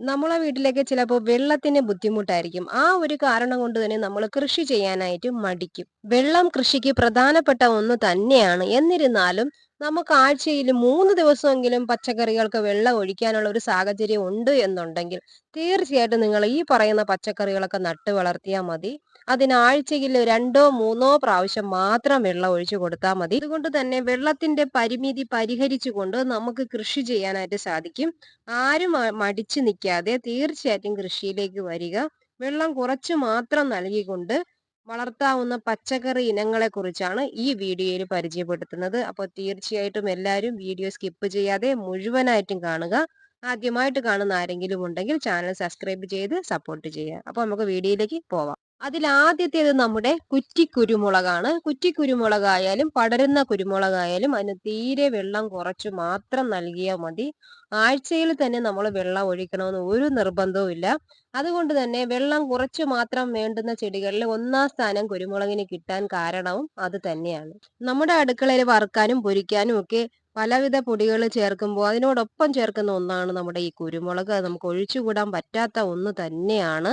നമ്മളെ വീട്ടിലേക്ക് ചിലപ്പോൾ വെള്ളത്തിന് ബുദ്ധിമുട്ടായിരിക്കും. ആ ഒരു കാരണം കൊണ്ട് തന്നെ നമ്മൾ കൃഷി ചെയ്യാനായിട്ട് മടിക്കും. വെള്ളം കൃഷിക്ക് പ്രധാനപ്പെട്ട ഒന്ന് തന്നെയാണ്. എന്നിരുന്നാലും നമുക്ക് ആഴ്ചയിൽ മൂന്ന് ദിവസമെങ്കിലും പച്ചക്കറികൾക്ക് വെള്ളം ഒഴിക്കാനുള്ള ഒരു സാഹചര്യം ഉണ്ട് എന്നുണ്ടെങ്കിൽ തീർച്ചയായിട്ടും നിങ്ങൾ ഈ പറയുന്ന പച്ചക്കറികളൊക്കെ നട്ട് വളർത്തിയാൽ മതി. അതിനാഴ്ചയിൽ രണ്ടോ മൂന്നോ പ്രാവശ്യം മാത്രം വെള്ളം ഒഴിച്ചു കൊടുത്താൽ മതി. അതുകൊണ്ട് തന്നെ വെള്ളത്തിന്റെ പരിമിതി പരിഹരിച്ചുകൊണ്ട് നമുക്ക് കൃഷി ചെയ്യാനായിട്ട് സാധിക്കും. ആരും മടിച്ചു നിൽക്കാതെ തീർച്ചയായിട്ടും കൃഷിയിലേക്ക് വരിക. വെള്ളം കുറച്ച് മാത്രം നൽകിക്കൊണ്ട് വളർത്താവുന്ന പച്ചക്കറി ഇനങ്ങളെ കുറിച്ചാണ് ഈ വീഡിയോയിൽ പരിചയപ്പെടുത്തുന്നത്. അപ്പോൾ തീർച്ചയായിട്ടും എല്ലാവരും വീഡിയോ സ്കിപ്പ് ചെയ്യാതെ മുഴുവനായിട്ടും കാണുക. ആദ്യമായിട്ട് കാണുന്ന ആരെങ്കിലും ഉണ്ടെങ്കിൽ ചാനൽ സബ്സ്ക്രൈബ് ചെയ്ത് സപ്പോർട്ട് ചെയ്യുക. അപ്പോൾ നമുക്ക് വീഡിയോയിലേക്ക് പോവാം. അതിൽ ആദ്യത്തേത് നമ്മുടെ കുറ്റി കുരുമുളകാണ് കുറ്റി കുരുമുളകായാലും പടരുന്ന കുരുമുളകായാലും അതിന് തീരെ വെള്ളം കുറച്ച് മാത്രം നൽകിയാൽ മതി. ആഴ്ചയിൽ തന്നെ നമ്മൾ വെള്ളം ഒഴിക്കണമെന്ന് ഒരു നിർബന്ധവും ഇല്ല. അതുകൊണ്ട് തന്നെ വെള്ളം കുറച്ച് മാത്രം വേണ്ടുന്ന ചെടികളിൽ ഒന്നാം സ്ഥാനം കുരുമുളകിന് കിട്ടാൻ കാരണവും അത് തന്നെയാണ്. നമ്മുടെ അടുക്കളയിൽ വറുക്കാനും പൊരിക്കാനും ഒക്കെ പലവിധ പൊടികൾ ചേർക്കുമ്പോൾ അതിനോടൊപ്പം ചേർക്കുന്ന ഒന്നാണ് നമ്മുടെ ഈ കുരുമുളക്. അത് നമുക്ക് ഒഴിച്ചുകൂടാൻ പറ്റാത്ത ഒന്ന് തന്നെയാണ്.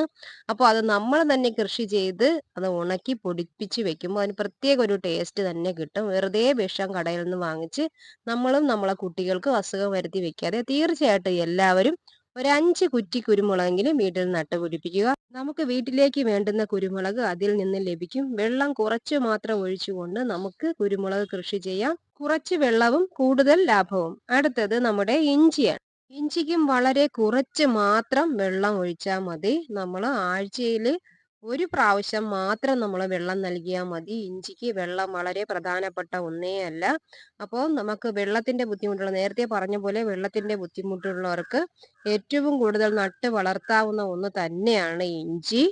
അപ്പോൾ അത് നമ്മൾ തന്നെ കൃഷി ചെയ്ത് അത് ഉണക്കി പൊടിപ്പിച്ച് വെക്കുമ്പോൾ അതിന് പ്രത്യേക ഒരു ടേസ്റ്റ് തന്നെ കിട്ടും. വെറുതെ വിഷം കടയിൽ നിന്ന് വാങ്ങിച്ച് നമ്മളും നമ്മളെ കുട്ടികൾക്ക് അസുഖം വരുത്തി വെക്കാതെ തീർച്ചയായിട്ടും എല്ലാവരും ഒരു അഞ്ച് കുറ്റി കുരുമുളകെങ്കിലും വീട്ടിൽ നട്ടുപിടിപ്പിക്കുക. നമുക്ക് വീട്ടിലേക്ക് വേണ്ടുന്ന കുരുമുളക് അതിൽ നിന്ന് ലഭിക്കും. വെള്ളം കുറച്ച് മാത്രം ഒഴിച്ചുകൊണ്ട് നമുക്ക് കുരുമുളക് കൃഷി ചെയ്യാം. കുറച്ച് വെള്ളവും കൂടുതൽ ലാഭവും. അടുത്തത് നമ്മുടെ ഇഞ്ചിയാണ്. ഇഞ്ചിക്കും വളരെ കുറച്ച് മാത്രം വെള്ളം ഒഴിച്ചാൽ മതി. നമ്മൾ ആഴ്ചയിൽ ഒരു പ്രാവശ്യം മാത്രം നമ്മൾ വെള്ളം നൽകിയാൽ മതി. ഇഞ്ചിക്ക് വെള്ളം വളരെ പ്രധാനപ്പെട്ട ഒന്നേ അല്ല. അപ്പോൾ നമുക്ക് വെള്ളത്തിന്റെ ബുദ്ധിമുട്ടുള്ള നേരത്തെ പറഞ്ഞ പോലെ വെള്ളത്തിന്റെ ബുദ്ധിമുട്ടുള്ളവർക്ക് ഏറ്റവും കൂടുതൽ നട്ട് വളർത്താവുന്ന ഒന്ന് തന്നെയാണ് ഇഞ്ചി.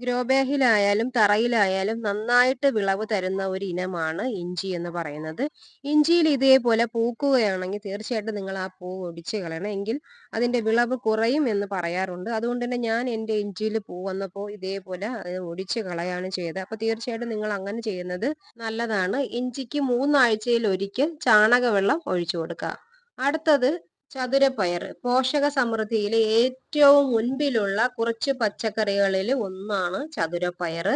ഗ്രോ ബാഗിലായാലും തറയിലായാലും നന്നായിട്ട് വിളവ് തരുന്ന ഒരു ഇനമാണ് ഇഞ്ചി എന്ന് പറയുന്നത്. ഇഞ്ചിയിൽ ഇതേപോലെ പൂക്കുകയാണെങ്കിൽ തീർച്ചയായിട്ടും നിങ്ങൾ ആ പൂ ഒടിച്ച് കളയണം. എങ്കിൽ അതിന്റെ വിളവ് കുറയും എന്ന് പറയാറുണ്ട്. അതുകൊണ്ട് തന്നെ ഞാൻ എന്റെ ഇഞ്ചിയിൽ പൂ വന്നപ്പോൾ ഇതേപോലെ അത് ഒടിച്ച് കളയാണ് ചെയ്തത്. അപ്പോൾ തീർച്ചയായിട്ടും നിങ്ങൾ അങ്ങനെ ചെയ്യുന്നത് നല്ലതാണ്. ഇഞ്ചിക്ക് മൂന്നാഴ്ചയിൽ ഒരിക്കൽ ചാണകവെള്ളം ഒഴിച്ചു കൊടുക്കുക. അടുത്തത് ചതുരപ്പയർ. പോഷക സമൃദ്ധിയിൽ ഏറ്റവും മുൻപിലുള്ള കുറച്ച് പച്ചക്കറികളിൽ ഒന്നാണ് ചതുരപ്പയർ.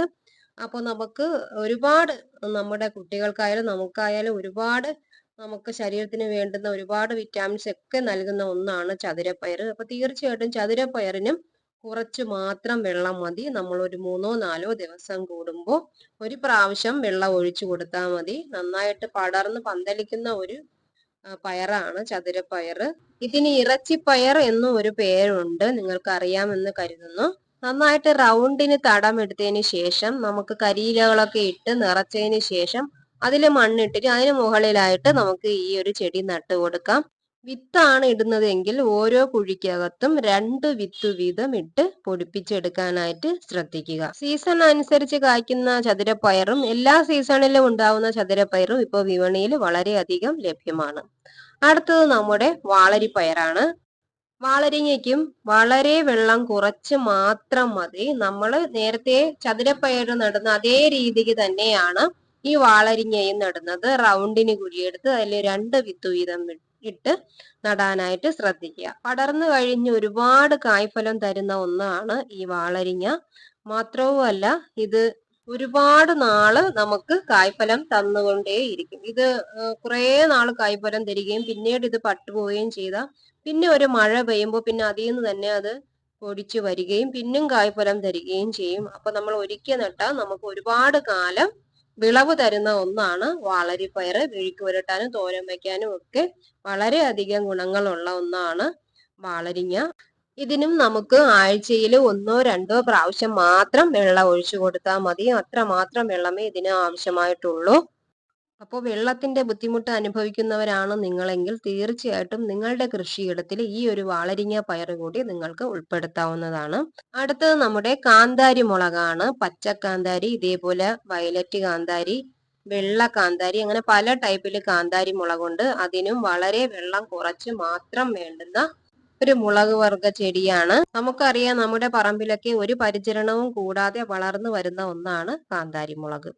അപ്പോൾ നമുക്ക് ഒരുപാട് നമ്മുടെ കുട്ടികൾക്കായാലും നമുക്കായാലും ഒരുപാട് നമുക്ക് ശരീരത്തിന് വേണ്ടുന്ന ഒരുപാട് വിറ്റാമിൻസ് ഒക്കെ നൽകുന്ന ഒന്നാണ് ചതുരപ്പയർ. അപ്പോൾ തീർച്ചയായിട്ടും ചതുരപ്പയറിനും കുറച്ച് മാത്രം വെള്ളം മതി. നമ്മൾ ഒരു മൂന്നോ നാലോ ദിവസം കൂടുമ്പോൾ ഒരു പ്രാവശ്യം വെള്ളം ഒഴിച്ചു കൊടുത്താൽ മതി. നന്നായിട്ട് പടർന്ന് പന്തലിക്കുന്ന ഒരു പയറാണ് ചതുരപ്പയർ ഇതിന് ഇറച്ചിപ്പയർ എന്നും ഒരു പേരുണ്ട് നിങ്ങൾക്ക് അറിയാമെന്ന് കരുതുന്നു. നന്നായിട്ട് റൗണ്ടിന് തടം എടുത്തതിന് ശേഷം നമുക്ക് കരിയിലകളൊക്കെ ഇട്ട് നിറച്ചതിന് ശേഷം അതിൽ മണ്ണിട്ടിട്ട് അതിന് മുകളിലായിട്ട് നമുക്ക് ഈ ഒരു ചെടി നട്ടു കൊടുക്കാം. വിത്താണ് ഇടുന്നതെങ്കിൽ ഓരോ കുഴിക്കകത്തും രണ്ട് വിത്ത് വീതം ഇട്ട് പൊടിപ്പിച്ചെടുക്കാനായിട്ട് ശ്രദ്ധിക്കുക. സീസൺ അനുസരിച്ച് കായ്ക്കുന്ന ചതുരപ്പയറും എല്ലാ സീസണിലും ഉണ്ടാവുന്ന ചതുരപ്പയറും ഇപ്പോൾ വിപണിയിൽ വളരെയധികം ലഭ്യമാണ്. അടുത്തത് നമ്മുടെ വാളരിപ്പയറാണ്. വാളരിങ്ങയ്ക്കും വളരെ വെള്ളം കുറച്ച് മാത്രം മതി. നമ്മൾ നേരത്തെ ചതുരപ്പയർ നടുന്ന അതേ രീതിക്ക് തന്നെയാണ് ഈ വാളരിങ്ങയും നടുന്നത്. റൗണ്ടിന് കുഴിയെടുത്ത് അതിൽ രണ്ട് വിത്ത് വീതം ഇട്ട് നടാനായിട്ട് ശ്രദ്ധിക്കുക. പടർന്നു കഴിഞ്ഞ് ഒരുപാട് കായ്ഫലം തരുന്ന ഒന്നാണ് ഈ വാളരിങ്ങ. മാത്രവുമല്ല ഇത് ഒരുപാട് നാൾ നമുക്ക് കായ്ഫലം തന്നുകൊണ്ടേയിരിക്കും ഇത് കുറേ നാൾ കായ്ഫലം തരികയും പിന്നീട് ഇത് പട്ടുപോവുകയും ചെയ്ത പിന്നെ ഒരു മഴ പെയ്യുമ്പോൾ പിന്നെ അതിൽ നിന്ന് തന്നെ അത് പൊടിച്ചു വരികയും പിന്നും കായ്ഫലം തരികയും ചെയ്യും. അപ്പൊ നമ്മൾ ഒരിക്കൽ നട്ടാൽ നമുക്ക് ഒരുപാട് കാലം വിളവ് തരുന്ന ഒന്നാണ് വാളരിപ്പയർ വിഴിക്ക് പുരട്ടാനും തോരൻ വയ്ക്കാനും ഒക്കെ വളരെയധികം ഗുണങ്ങളുള്ള ഒന്നാണ് വാളരിങ്ങ. ഇതിനും നമുക്ക് ആഴ്ചയിൽ ഒന്നോ രണ്ടോ പ്രാവശ്യം മാത്രം വെള്ളം ഒഴിച്ചു കൊടുത്താൽ മതി. അത്ര മാത്രം വെള്ളമേ ഇതിന് ആവശ്യമായിട്ടുള്ളൂ. അപ്പോൾ വെള്ളത്തിന്റെ ബുദ്ധിമുട്ട് അനുഭവിക്കുന്നവരാണ് നിങ്ങളെങ്കിൽ തീർച്ചയായിട്ടും നിങ്ങളുടെ കൃഷിയിടത്തിൽ ഈ ഒരു വാളരിങ്ങ പയർ കൂടി നിങ്ങൾക്ക് ഉൾപ്പെടുത്താവുന്നതാണ്. അടുത്തത് നമ്മുടെ കാന്താരി മുളകാണ്. പച്ച കാന്താരി ഇതേപോലെ വയലറ്റ് കാന്താരി വെള്ള കാന്താരി അങ്ങനെ പല ടൈപ്പിൽ കാന്താരി മുളകുണ്ട്. അതിനും വളരെ വെള്ളം കുറച്ച് മാത്രം വേണ്ടുന്ന ഒരു മുളക് വർഗ ചെടിയാണ്. നമുക്കറിയാം നമ്മുടെ പറമ്പിലൊക്കെ ഒരു പരിചരണവും കൂടാതെ വളർന്നു വരുന്ന ഒന്നാണ് കാന്താരി മുളക്.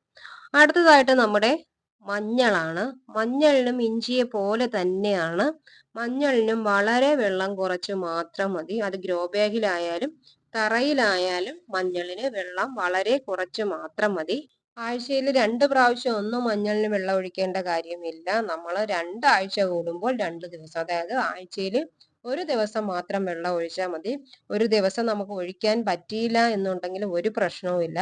അടുത്തതായിട്ട് നമ്മുടെ മഞ്ഞളാണ്. മഞ്ഞളിനും ഇഞ്ചിയെ പോലെ തന്നെയാണ്. മഞ്ഞളിനും വളരെ വെള്ളം കുറച്ച് മാത്രം മതി. അത് ഗ്രോ ബാഗിലായാലും തറയിലായാലും മഞ്ഞളിന് വെള്ളം വളരെ കുറച്ച് മാത്രം മതി. ആഴ്ചയിൽ രണ്ട് പ്രാവശ്യം ഒന്നും മഞ്ഞളിന് വെള്ളം ഒഴിക്കേണ്ട കാര്യമില്ല. നമ്മൾ രണ്ടാഴ്ച കൂടുമ്പോൾ രണ്ട് ദിവസം. അതായത് ആഴ്ചയിൽ ഒരു ദിവസം മാത്രം വെള്ളം ഒഴിച്ചാൽ മതി. ഒരു ദിവസം നമുക്ക് ഒഴിക്കാൻ പറ്റിയില്ല എന്നുണ്ടെങ്കിൽ ഒരു പ്രശ്നവുമില്ല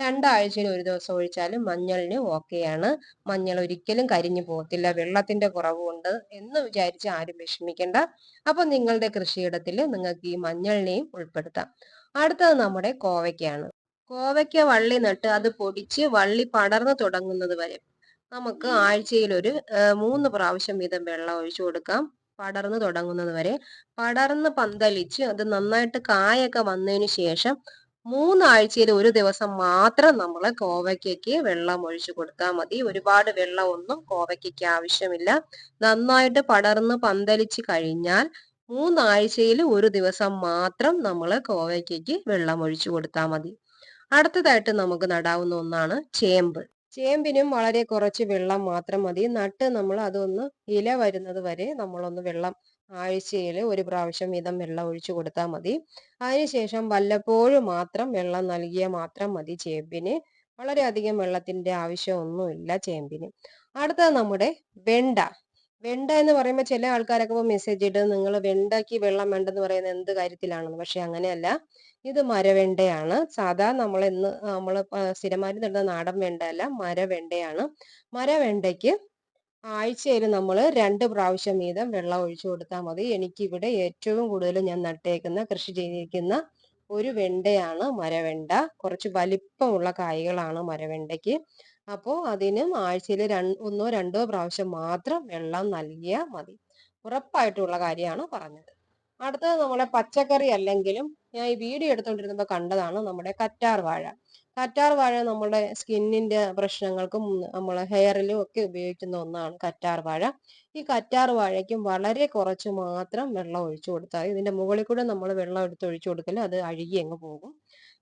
രണ്ടാഴ്ചയിൽ ഒരു ദിവസം ഒഴിച്ചാലും മഞ്ഞളിന് ഓക്കെയാണ് മഞ്ഞൾ ഒരിക്കലും കരിഞ്ഞു പോകത്തില്ല. വെള്ളത്തിന്റെ കുറവുണ്ട് എന്ന് വിചാരിച്ച് ആരും വിഷമിക്കേണ്ട. അപ്പൊ നിങ്ങളുടെ കൃഷിയിടത്തിൽ നിങ്ങൾക്ക് ഈ മഞ്ഞളിനെയും ഉൾപ്പെടുത്താം. അടുത്തത് നമ്മുടെ കോവയ്ക്കാണ്. കോവയ്ക്ക വള്ളി നട്ട് അത് പൊടിച്ച് വള്ളി പടർന്നു തുടങ്ങുന്നത് വരെ നമുക്ക് ആഴ്ചയിൽ ഒരു മൂന്ന് പ്രാവശ്യം വീതം വെള്ളം ഒഴിച്ചു കൊടുക്കാം. പടർന്നു തുടങ്ങുന്നത് വരെ പടർന്ന് പന്തലിച്ച് അത് നന്നായിട്ട് കായൊക്കെ വന്നതിന് ശേഷം മൂന്നാഴ്ചയിൽ ഒരു ദിവസം മാത്രം നമ്മൾ കോവയ്ക്കയ്ക്ക് വെള്ളം ഒഴിച്ചു കൊടുത്താൽ മതി. ഒരുപാട് വെള്ളമൊന്നും കോവയ്ക്കയ്ക്ക് ആവശ്യമില്ല. നന്നായിട്ട് പടർന്ന് പന്തലിച്ച് കഴിഞ്ഞാൽ മൂന്നാഴ്ചയിൽ ഒരു ദിവസം മാത്രം നമ്മൾ കോവയ്ക്കയ്ക്ക് വെള്ളം ഒഴിച്ചു കൊടുത്താൽ മതി. അടുത്തതായിട്ട് നമുക്ക് നടാവുന്ന ഒന്നാണ് ചേമ്പ്. ചേമ്പിനും വളരെ കുറച്ച് വെള്ളം മാത്രം മതി. നട്ട് നമ്മൾ അതൊന്ന് ഇല വരുന്നത് വരെ നമ്മളൊന്ന് വെള്ളം ആഴ്ചയിൽ ഒരു പ്രാവശ്യം വീതം വെള്ളം ഒഴിച്ചു കൊടുത്താൽ മതി. അതിനുശേഷം വല്ലപ്പോഴും മാത്രം വെള്ളം നൽകിയാൽ മാത്രം മതി ചേമ്പിന്. വളരെയധികം വെള്ളത്തിന്റെ ആവശ്യമൊന്നുമില്ല ചേമ്പിന്. അടുത്തത് നമ്മുടെ വെണ്ട. വെണ്ട എന്ന് പറയുമ്പോൾ ചില ആൾക്കാരൊക്കെ ഇപ്പോൾ മെസ്സേജ് ഇട്ട് നിങ്ങൾ വെണ്ടയ്ക്ക് വെള്ളം വേണ്ടെന്ന് പറയുന്നത് എന്ത് കാര്യത്തിലാണെന്ന്. പക്ഷെ അങ്ങനെയല്ല. ഇത് മരവെണ്ടയാണ്. സാധാ നമ്മൾ ഇന്ന് നമ്മൾ സ്ഥിരമായിട്ട് നടന്ന നാടൻ വെണ്ടയല്ല മരവെണ്ടയാണ്. മരവെണ്ടയ്ക്ക് ആഴ്ചയിൽ നമ്മൾ രണ്ട് പ്രാവശ്യം വീതം വെള്ളം ഒഴിച്ചു കൊടുത്താൽ മതി. എനിക്കിവിടെ ഏറ്റവും കൂടുതൽ ഞാൻ നട്ടേക്കുന്ന കൃഷി ചെയ്തിരിക്കുന്ന ഒരു വെണ്ടയാണ് മരവെണ്ട. കുറച്ച് വലിപ്പമുള്ള കായ്കളാണ് മരവെണ്ടയ്ക്ക്. അപ്പോൾ അതിനും ആഴ്ചയിൽ രണ്ട് ഒന്നോ രണ്ടോ പ്രാവശ്യം മാത്രം വെള്ളം നൽകിയാൽ മതി. ഉറപ്പായിട്ടുള്ള കാര്യമാണ് പറഞ്ഞത്. അടുത്തത് നമ്മളെ പച്ചക്കറി അല്ലെങ്കിലും ഞാൻ ഈ വീഡിയോ എടുത്തുകൊണ്ടിരുന്നപ്പോൾ കണ്ടതാണ് നമ്മുടെ കറ്റാർ വാഴ കറ്റാർ വാഴ നമ്മുടെ സ്കിന്നിന്റെ പ്രശ്നങ്ങൾക്കും നമ്മളെ ഹെയറിലും ഒക്കെ ഉപയോഗിക്കുന്ന ഒന്നാണ് കറ്റാർ വാഴ. ഈ കറ്റാർ വാഴയ്ക്കും വളരെ കുറച്ച് മാത്രം വെള്ളം ഒഴിച്ചു കൊടുത്താൽ ഇതിന്റെ മുകളിൽ കൂടെ നമ്മൾ വെള്ളം എടുത്ത് ഒഴിച്ചു കൊടുക്കൽ അത് അഴുകി അങ്ങ് പോകും.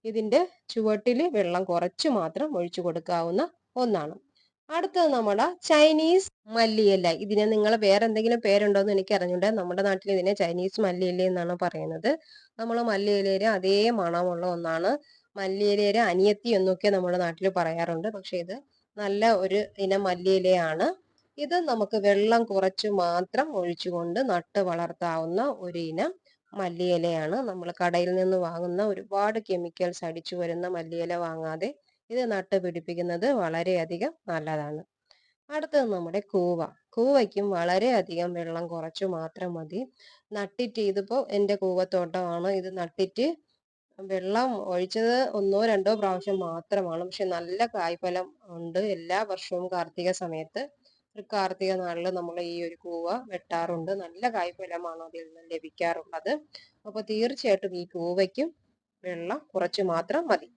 ഇതിന്റെ ചുവട്ടിൽ വെള്ളം കുറച്ച് മാത്രം ഒഴിച്ചു കൊടുക്കാവുന്ന ഒന്നാണ്. അടുത്തത് നമ്മുടെ ചൈനീസ് മല്ലിയില. ഇതിനെ നിങ്ങൾ വേറെ എന്തെങ്കിലും പേരുണ്ടോ എന്ന് എനിക്ക് അറിഞ്ഞൂടെ നമ്മുടെ നാട്ടിൽ ഇതിനെ ചൈനീസ് മല്ലിയില എന്നാണ് പറയുന്നത്. നമ്മൾ മല്ലിയിലയുടെ അതേ മണമുള്ള ഒന്നാണ് മല്ലിയിലയുടെ അനിയത്തി എന്നൊക്കെ നമ്മുടെ നാട്ടിൽ പറയാറുണ്ട്. പക്ഷെ ഇത് നല്ല ഒരു ഇനം മല്ലിയിലയാണ് ഇത് നമുക്ക് വെള്ളം കുറച്ച് മാത്രം ഒഴിച്ചുകൊണ്ട് നട്ട് വളർത്താവുന്ന ഒരു ഇനം മല്ലിയിലയാണ്. നമ്മൾ കടയിൽ നിന്ന് വാങ്ങുന്ന ഒരുപാട് കെമിക്കൽസ് അടിച്ചു വരുന്ന മല്ലിയില വാങ്ങാതെ ഇത് നട്ട് പിടിപ്പിക്കുന്നത് വളരെയധികം നല്ലതാണ്. അടുത്തത് നമ്മുടെ കൂവ. കൂവയ്ക്കും വളരെയധികം വെള്ളം കുറച്ചു മാത്രം മതി. നട്ടിട്ട് ഇതിപ്പോൾ എന്റെ കൂവത്തോട്ടമാണ്. ഇത് നട്ടിട്ട് വെള്ളം ഒഴിച്ചത് ഒന്നോ രണ്ടോ പ്രാവശ്യം മാത്രമാണ്. പക്ഷെ നല്ല കായ്ഫലം ഉണ്ട് എല്ലാ വർഷവും കാർത്തിക സമയത്ത്. കാർത്തിക നാളിൽ നമ്മൾ ഈ ഒരു കൂവ വെട്ടാറുണ്ട്. നല്ല കായ്ഫലമാണ് അതിൽ നിന്ന് ലഭിക്കാറുള്ളത്. അപ്പോൾ തീർച്ചയായിട്ടും ഈ കൂവയ്ക്കും വെള്ളം കുറച്ച് മാത്രം മതി.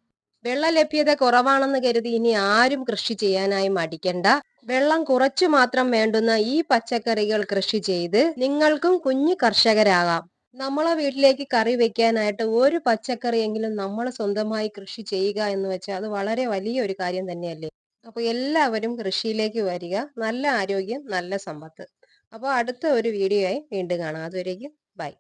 വെള്ള ലഭ്യത കുറവാണെന്ന് കരുതി ഇനി ആരും കൃഷി ചെയ്യാനായി മടിക്കണ്ട. വെള്ളം കുറച്ചു മാത്രം വേണ്ടുന്ന ഈ പച്ചക്കറികൾ കൃഷി ചെയ്ത് നിങ്ങൾക്കും കുഞ്ഞു കർഷകരാകാം. നമ്മളെ വീട്ടിലേക്ക് കറി വെക്കാനായിട്ട് ഒരു പച്ചക്കറി എങ്കിലും നമ്മൾ സ്വന്തമായി കൃഷി ചെയ്യുക എന്ന് വെച്ചാൽ അത് വളരെ വലിയ ഒരു കാര്യം തന്നെയല്ലേ? അപ്പോൾ എല്ലാവരും കൃഷിയിലേക്ക് വരിക. നല്ല ആരോഗ്യം നല്ല സമ്പത്ത്. അപ്പോൾ അടുത്ത ഒരു വീഡിയോ ആയി വീണ്ടും കാണാം. അതുവരേക്കും ബൈ.